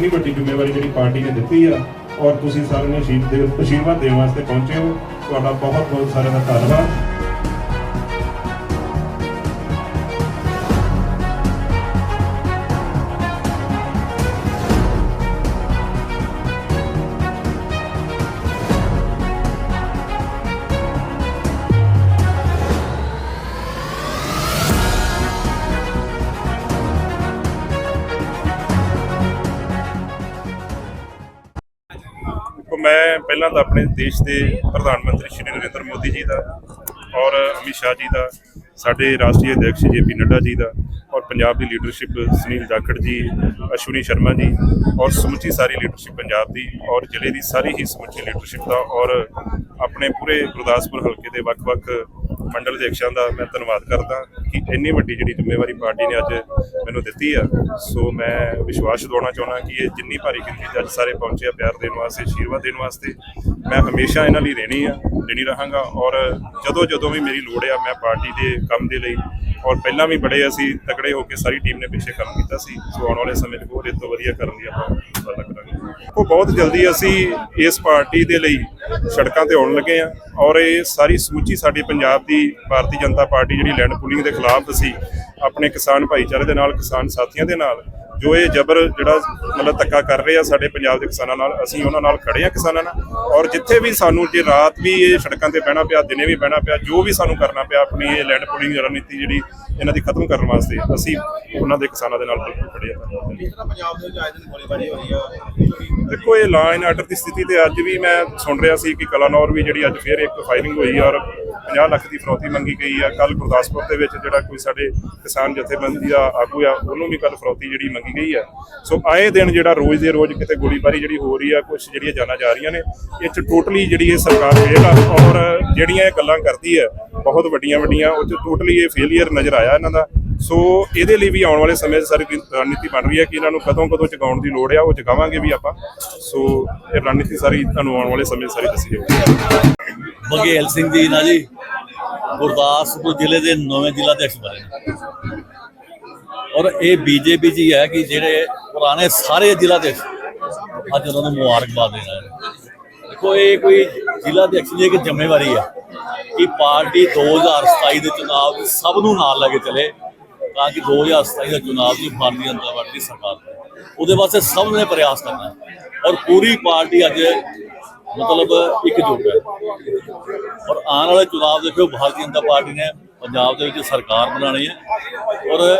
ਇੰਨੀ ਵੱਡੀ ਜ਼ਿੰਮੇਵਾਰੀ ਜਿਹੜੀ ਪਾਰਟੀ ਨੇ ਦਿੱਤੀ ਆ, ਔਰ ਤੁਸੀਂ ਸਾਰਿਆਂ ਨੂੰ ਅਸ਼ੀਰਵਾਦ ਦੇ ਅਸ਼ੀਰਵਾਦ ਦੇਣ ਵਾਸਤੇ ਪਹੁੰਚੇ ਹੋ। ਤੁਹਾਡਾ ਬਹੁਤ ਬਹੁਤ ਸਾਰਿਆਂ ਦਾ ਧੰਨਵਾਦ। ਮੈਂ ਪਹਿਲਾਂ ਤਾਂ ਆਪਣੇ ਦੇਸ਼ ਦੇ ਪ੍ਰਧਾਨ ਮੰਤਰੀ ਸ਼੍ਰੀ ਨਰਿੰਦਰ ਮੋਦੀ ਜੀ ਦਾ ਔਰ ਅਮਿਤ ਸ਼ਾਹ ਜੀ ਦਾ, ਸਾਡੇ ਰਾਸ਼ਟਰੀ ਅਧਿਕਸ਼ ਜੇਪੀ ਨੱਡਾ ਜੀ ਦਾ ਔਰ ਪੰਜਾਬ ਦੀ ਲੀਡਰਸ਼ਿਪ ਸੁਨੀਲ ਜਾਖੜ ਜੀ, ਅਸ਼ਵਨੀ ਸ਼ਰਮਾ ਜੀ ਔਰ ਸਮੁੱਚੀ ਸਾਰੀ ਲੀਡਰਸ਼ਿਪ ਪੰਜਾਬ ਦੀ ਔਰ ਜ਼ਿਲ੍ਹੇ ਦੀ ਸਾਰੀ ਹੀ ਸਮੁੱਚੀ ਲੀਡਰਸ਼ਿਪ ਦਾ ਔਰ ਆਪਣੇ ਪੂਰੇ ਗੁਰਦਾਸਪੁਰ ਹਲਕੇ ਦੇ ਵੱਖ-ਵੱਖ ਮੰਡਲ ਅਧਿਕਸ਼ਾਂ ਦਾ ਮੈਂ ਧੰਨਵਾਦ ਕਰਦਾ ਕਿ ਇੰਨੀ ਵੱਡੀ ਜਿਹੜੀ ਜ਼ਿੰਮੇਵਾਰੀ ਪਾਰਟੀ ਨੇ ਅੱਜ ਮੈਨੂੰ ਦਿੱਤੀ ਆ। ਸੋ ਮੈਂ ਵਿਸ਼ਵਾਸ ਦਿਵਾਉਣਾ ਚਾਹੁੰਦਾ ਕਿ ਇਹ ਜਿੰਨੀ ਭਾਰੀ ਗਿਣਤੀ 'ਚ ਅੱਜ ਸਾਰੇ ਪਹੁੰਚੇ ਆ ਪਿਆਰ ਦੇਣ ਵਾਸਤੇ ਆਸ਼ੀਰਵਾਦ ਦੇਣ ਵਾਸਤੇ, ਮੈਂ ਹਮੇਸ਼ਾ ਇਹਨਾਂ ਲਈ ਰਹਿਣੀ ਆ, ਰਹਿਣੀ ਰਹਾਂਗਾ ਔਰ ਜਦੋਂ ਜਦੋਂ ਵੀ ਮੇਰੀ ਲੋੜ ਆ, ਮੈਂ ਪਾਰਟੀ ਦੇ ਕੰਮ ਦੇ ਲਈ ਔਰ ਪਹਿਲਾਂ ਵੀ ਬੜੇ ਅਸੀਂ ਤਕੜੇ ਹੋ ਕੇ ਸਾਰੀ ਟੀਮ ਨੇ ਪਿੱਛੇ ਕੰਮ ਕੀਤਾ ਸੀ। ਸੋ ਆਉਣ ਵਾਲੇ ਸਮੇਂ 'ਚ ਹੋਰ ਇਹ ਤੋਂ ਵਧੀਆ ਕਰਨ ਦੀ ਆਪਾਂ ਗੱਲ ਕਰਾਂਗੇ ਉਹ ਬਹੁਤ ਜਲਦੀ ਅਸੀਂ ਇਸ ਪਾਰਟੀ ਦੇ ਲਈ ਸੜਕਾਂ ਤੇ ਆਉਣ ਲੱਗੇ ਆ ਔਰ ਇਹ ਸਾਰੀ ਸੂਚੀ ਸਾਡੀ ਪੰਜਾਬ ਦੀ ਭਾਰਤੀ ਜਨਤਾ ਪਾਰਟੀ ਜਿਹੜੀ ਲੈਂਡ ਪੂਲਿੰਗ ਦੇ ਖਿਲਾਫ ਅਸੀਂ ਆਪਣੇ ਕਿਸਾਨ ਭਾਈਚਾਰੇ ਦੇ ਨਾਲ, ਕਿਸਾਨ ਸਾਥੀਆਂ ਦੇ ਨਾਲ ਜੋ ਇਹ ਜ਼ਬਰ ਜਿਹੜਾ ਮਤਲਬ ਧੱਕਾ ਕਰ ਰਹੇ ਆ ਸਾਡੇ ਪੰਜਾਬ ਦੇ ਕਿਸਾਨਾਂ ਨਾਲ, ਅਸੀਂ ਉਹਨਾਂ ਨਾਲ ਖੜੇ ਆ ਕਿਸਾਨਾਂ ਨਾਲ ਔਰ ਜਿੱਥੇ ਵੀ ਸਾਨੂੰ ਜੇ ਰਾਤ ਵੀ ਇਹ ਸੜਕਾਂ ਤੇ ਬਹਿਣਾ ਪਿਆ, ਦਿਨੇ ਵੀ ਬਹਿਣਾ ਪਿਆ, ਜੋ ਵੀ ਸਾਨੂੰ ਕਰਨਾ ਪਿਆ ਆਪਣੀ ਇਹ ਲੈਂਡ ਪੂਲਿੰਗ ਰਣਨੀਤੀ ਜਿਹੜੀ ਇਹਨਾਂ ਦੀ ਖਤਮ ਕਰਨ ਵਾਸਤੇ ਅਸੀਂ ਉਹਨਾਂ ਦੇ ਕਿਸਾਨਾਂ ਦੇ ਨਾਲ ਬਿਲਕੁਲ ਖੜੇ ਆ ਜਿਸ ਤਰ੍ਹਾਂ ਪੰਜਾਬ ਦੇ ਵਿੱਚ ਆਏ ਦਿਨ ਗੋਲੀਬਾਰੀ ਹੋ ਰਹੀ ਆ? ਦੇਖੋ ਇਹ ਲਾ ਐਂਡ ਆਰਡਰ ਦੀ ਸਥਿਤੀ ਤੇ ਅੱਜ ਵੀ ਮੈਂ ਸੁਣ ਰਿਹਾ ਸੀ ਕਿ ਕਲਾਨੌਰ ਵੀ ਜਿਹੜੀ ਅੱਜ ਫੇਰ ਇੱਕ ਫਾਇਰਿੰਗ ਹੋਈ ਔਰ 50 ਲੱਖ ਦੀ ਫਰੌਤੀ ਮੰਗੀ ਗਈ ਆ। ਕੱਲ ਗੁਰਦਾਸਪੁਰ ਦੇ ਵਿੱਚ ਜਿਹੜਾ ਕੋਈ ਸਾਡੇ ਕਿਸਾਨ ਜਥੇਬੰਦੀ ਦਾ ਆਗੂ ਆ ਉਹਨੂੰ ਵੀ ਕੱਲ ਫਰੌਤੀ ਜਿਹੜੀ ਮੰਗੀ ਗਈ ਆ। ਸੋ ਆਏ ਦਿਨ ਜਿਹੜਾ ਰੋਜ਼ ਦੇ ਰੋਜ਼ ਕਿਤੇ ਗੋਲੀਬਾਰੀ ਜਿਹੜੀ ਹੋ ਰਹੀ ਆ ਕੁਝ ਜਿਹੜੀਆਂ ਜਾਨਾਂ ਜਾ ਰਹੀਆਂ ਨੇ ਇਹ ਚ ਟੋਟਲੀ ਜਿਹੜੀ ਇਹ ਸਰਕਾਰ ਫੇਲ ਆ ਔਰ ਜਿਹੜੀਆਂ ਇਹ ਗੱਲਾਂ ਕਰਦੀ ਹੈ ਬਹੁਤ ਵੱਡੀਆਂ ਵੱਡੀਆਂ ਉਹ ਚ ਟੋਟਲੀ ਇਹ ਫੇਲਿਅਰ ਨਜ਼ਰ ਆਇਆ। ਇਹਨਾਂ ਦਾ। ਸੋ ਇਹਦੇ ਲਈ ਵੀ ਆਉਣ ਵਾਲੇ ਸਮੇਂ 'ਚ ਸਾਰੀ ਰਣਨੀਤੀ ਬਣ ਰਹੀ ਹੈ ਕਿ ਇਹਨਾਂ ਨੂੰ ਕਦੋਂ ਕਦੋਂ ਚੁਕਾਉਣ ਦੀ ਲੋੜ ਆ, ਉਹ ਚੁਕਾਵਾਂਗੇ ਵੀ ਆਪਾਂ। ਸੋ ਇਹ ਰਣਨੀਤੀ ਸਾਰੀ ਤੁਹਾਨੂੰ ਆਉਣ ਵਾਲੇ ਸਮੇਂ ਸਾਰੀ ਦੱਸੀ ਜਾਊਗੀ। ਬਘੇਲ ਸਿੰਘ ਜੀ ਨਾ ਜੀ, ਗੁਰਦਾਸਪੁਰ ਜ਼ਿਲ੍ਹੇ ਦੇ ਨਵੇਂ ਜ਼ਿਲ੍ਹਾ ਅਧਿਕਸ਼ ਬਣੇ ਨੇ। ਔਰ ਇਹ ਬੀਜੇਪੀ ਜੀ ਹੈ ਕਿ ਜਿਹੜੇ ਪੁਰਾਣੇ ਸਾਰੇ ਜ਼ਿਲ੍ਹਾ ਦੇ ਅੱਜ ਉਹਨਾਂ ਨੂੰ ਮੁਬਾਰਕਬਾਦ ਦੇਣਾ ਰਹੇ ਦੇਖੋ, ਇਹ ਕੋਈ ਜ਼ਿਲ੍ਹਾ ਅਧਿਕਸ਼ ਦੀ ਜ਼ਿੰਮੇਵਾਰੀ ਹੈ ਕਿ ਪਾਰਟੀ 2027 ਦੇ ਚੁਣਾਵ ਸਭ ਨੂੰ ਨਾਲ ਲੈ ਕੇ ਚਲੇ, ਤਾਂ ਕਿ 2027 ਦਾ ਚੁਣਾਵ ਦੀ ਭਾਰਤੀ ਜਨਤਾ ਪਾਰਟੀ ਦੀ ਸਰਕਾਰ ਬਣੇ। ਉਹਦੇ ਵਾਸਤੇ ਸਭ ਨੇ ਪ੍ਰਯਾਸ ਕਰਨਾ ਔਰ ਪੂਰੀ ਪਾਰਟੀ ਅੱਜ ਮਤਲਬ ਇਕਜੁੱਟ ਹੈ। ਔਰ ਆਉਣ ਵਾਲੇ ਚੁਣਾਵ ਦੇਖਿਓ ਭਾਰਤੀ ਜਨਤਾ ਪਾਰਟੀ ਨੇ ਪੰਜਾਬ ਦੇ ਵਿੱਚ ਸਰਕਾਰ ਬਣਾਉਣੀ ਹੈ। ਔਰ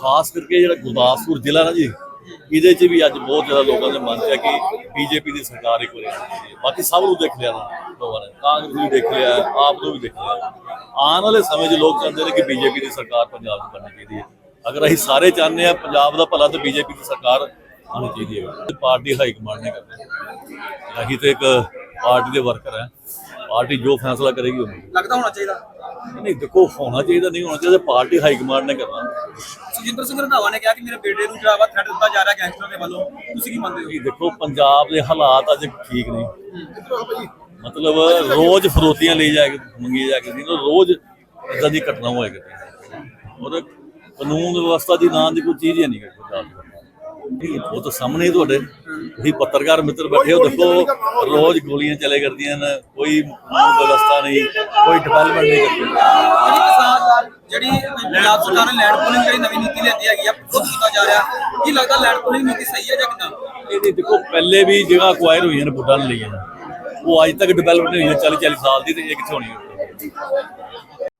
ਖਾਸ ਕਰਕੇ ਜਿਹੜਾ ਗੁਰਦਾਸਪੁਰ ਜ਼ਿਲ੍ਹਾ ਨਾ ਜੀ, ਇਹਦੇ 'ਚ ਵੀ ਅੱਜ ਬਹੁਤ ਜ਼ਿਆਦਾ ਲੋਕਾਂ ਦੇ ਮਨ 'ਚ ਹੈ ਕਿ ਬੀਜੇਪੀ ਦੀ ਸਰਕਾਰ ਇੱਕ ਵਾਰੀ ਚਾਹੀਦੀ ਹੈ। ਬਾਕੀ ਸਭ ਨੂੰ ਦੇਖ ਲਿਆ ਨਾ। ਲੋਕਾਂ ਨੇ ਕਾਂਗਰਸ ਵੀ ਦੇਖ ਲਿਆ ਆਪ ਨੂੰ ਵੀ ਦੇਖ ਲਿਆ। ਆਉਣ ਵਾਲੇ ਸਮੇਂ 'ਚ ਲੋਕ ਚਾਹੁੰਦੇ ਨੇ ਕਿ ਬੀਜੇਪੀ ਦੀ ਸਰਕਾਰ ਪੰਜਾਬ 'ਚ ਬਣਨੀ ਚਾਹੀਦੀ ਹੈ। ਅਗਰ ਅਸੀਂ ਸਾਰੇ ਚਾਹੁੰਦੇ ਆ ਪੰਜਾਬ ਦਾ ਭਲਾ ਤਾਂ ਬੀਜੇਪੀ ਦੀ ਸਰਕਾਰ ਆਉਣੀ ਚਾਹੀਦੀ ਹੈ। ਤੇ ਪਾਰਟੀ ਹਾਈ ਕਮਾਂਡ ਨੇ ਕਰਨੀ ਅਸੀਂ ਤੇ ਇੱਕ ਪਾਰਟੀ ਦੇ ਵਰਕਰ ਹੈ। ਪਾਰਟੀ ਜੋ ਫੈਸਲਾ ਕਰੇਗੀ ਉਹ ਲੱਗਦਾ ਹੋਣਾ ਚਾਹੀਦਾ? ਨਹੀਂ ਦੇਖੋ ਹੋਣਾ ਚਾਹੀਦਾ ਨਹੀਂ ਹੋਣਾ ਚਾਹੀਦਾ ਪਾਰਟੀ ਹਾਈ ਕਮਾਂਡ ਨੇ ਕਰਨਾ। ਸੁਜਿੰਦਰ ਸਿੰਘ ਰੰਧਾਵਾ ਨੇ ਕਿਹਾ ਕਿ ਮੇਰੇ ਬੇਟੇ ਨੂੰ ਜਿਹੜਾ ਵਾ ਥ੍ਰੈਟ ਦਿੱਤਾ ਜਾ ਰਿਹਾ ਗੈਂਗਸਟਰ ਦੇ ਵੱਲੋਂ। ਤੁਸੀਂ ਕੀ ਮੰਨਦੇ ਕਿ ਦੇਖੋ ਪੰਜਾਬ ਦੇ ਹਾਲਾਤ ਅੱਜ ਠੀਕ ਨਹੀਂ ਹੋ। ਮਤਲਬ ਰੋਜ਼ ਫਰੋਤੀਆਂ ਲਈ ਜਾ ਕੇ ਮੰਗੀ ਜਾ ਕੇ ਨਹੀਂ ਤਾਂ ਰੋਜ਼ ਇਦਾਂ ਦੀ ਘਟਨਾ ਹੋਇਆ ਕਰਦੀ ਔਰ ਕਾਨੂੰਨ ਵਿਵਸਥਾ ਦੀ ਨਾਂ ਦੀ ਕੋਈ ਚੀਜ਼ ਹੀ ਨਹੀਂ ਹੈ ਪੰਜਾਬ ਦੇ ਨਹੀਂ, ਉਹ ਤਾਂ ਸਾਹਮਣੇ ਤੁਹਾਡੇ। ਤੁਸੀਂ ਪੱਤਰਕਾਰ ਮਿੱਤਰ ਬੈਠੇ ਹੋ ਦੇਖੋ ਰੋਜ਼ ਗੋਲੀਆਂ ਚੱਲੇ ਕਰਦੀਆਂ ਨੇ ਕੋਈ ਕਾਨੂੰਨ ਵਿਵਸਥਾ ਨਹੀਂ ਕੋਈ ਡਿਵੈਲਪਮੈਂਟ ਨਹੀਂ ਕਰਦੀ। ਜਿਹੜੀ ਪੰਜਾਬ ਸਰਕਾਰ ਨੇ ਲੈਂਡ ਪੂਲਿੰਗ ਜਿਹੜੀ ਨਵੀਂ ਨੀਤੀ ਲਿਆਂਦੀ ਹੈਗੀ ਆ ਉਹ ਕੀਤਾ ਜਾ ਰਿਹਾ। ਕੀ ਲੱਗਦਾ ਲੈਂਡ ਪੂਲਿੰਗ ਨੀਤੀ ਸਹੀ ਹੈ ਜਾਂ ਕਿਦਾਂ? ਇਹਦੇ ਦੇਖੋ ਪਹਿਲੇ ਵੀ ਜਗ੍ਹਾ ਅਕਵਾਇਰ ਹੋਈਆਂ ਨੇ ਬੁੱਢਾਂ ਨੇ ਲਈਆਂ। ਉਹ ਅੱਜ ਤੱਕ ਡਿਵੈਲਪਮੈਂਟ ਹੋਈਆਂ 40 40 ਸਾਲ ਦੀ ਤੇ ਇਹ ਕਿੱਥੇ ਹੋਣੀ ਹੈ?